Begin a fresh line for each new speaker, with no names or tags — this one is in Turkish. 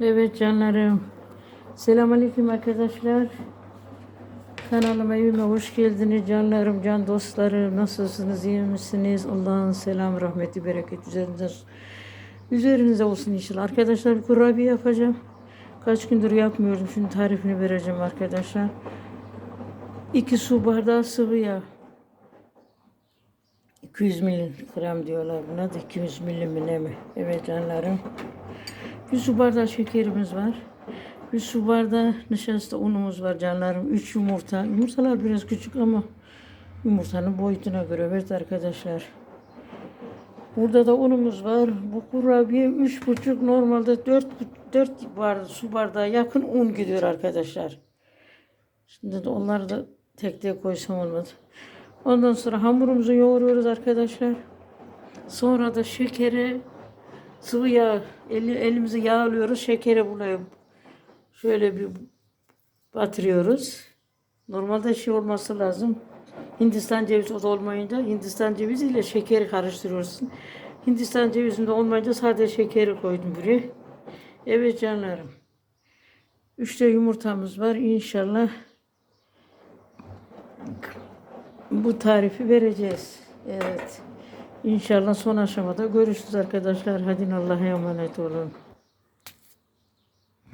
Evet canlarım. Selamünaleyküm arkadaşlar. Kanalıma evime hoş geldiniz canlarım, can dostlarım. Nasılsınız, iyi misiniz? Allah'ın selam, rahmeti, bereket üzerinize, üzerinize olsun inşallah. Arkadaşlar bir kurabiye yapacağım. Kaç gündür yapmıyordum. Şimdi tarifini vereceğim arkadaşlar. 2 su bardağı sıvı yağ. 200 miligram diyorlar buna da 200 milim ne mi? Evet canlarım. Bir su bardağı şekerimiz var. Bir su bardağı nişasta unumuz var canlarım. Üç yumurta. Yumurtalar biraz küçük ama yumurtanın boyutuna göre evet arkadaşlar. Burada da unumuz var. Bu kurabiye üç buçuk normalde dört, dört bardağı, su bardağı yakın un gidiyor arkadaşlar. Şimdi de onları da tek tek koysam olmadı. Ondan sonra hamurumuzu yoğuruyoruz arkadaşlar. Sonra da şekeri sıvı yağ eli, elimizi yağlıyoruz. Şekeri buraya şöyle bir batırıyoruz. Normalde şey olması lazım. Hindistan cevizi o da olmayınca Hindistan cevizi ile şekeri karıştırıyoruz. Hindistan cevizinde olmayınca sadece şekeri koydum buraya. Evet canlarım. Üçte yumurtamız var. İnşallah bu tarifi vereceğiz. Evet. İnşallah son aşamada görüşürüz arkadaşlar. Hadi Allah'a emanet olun.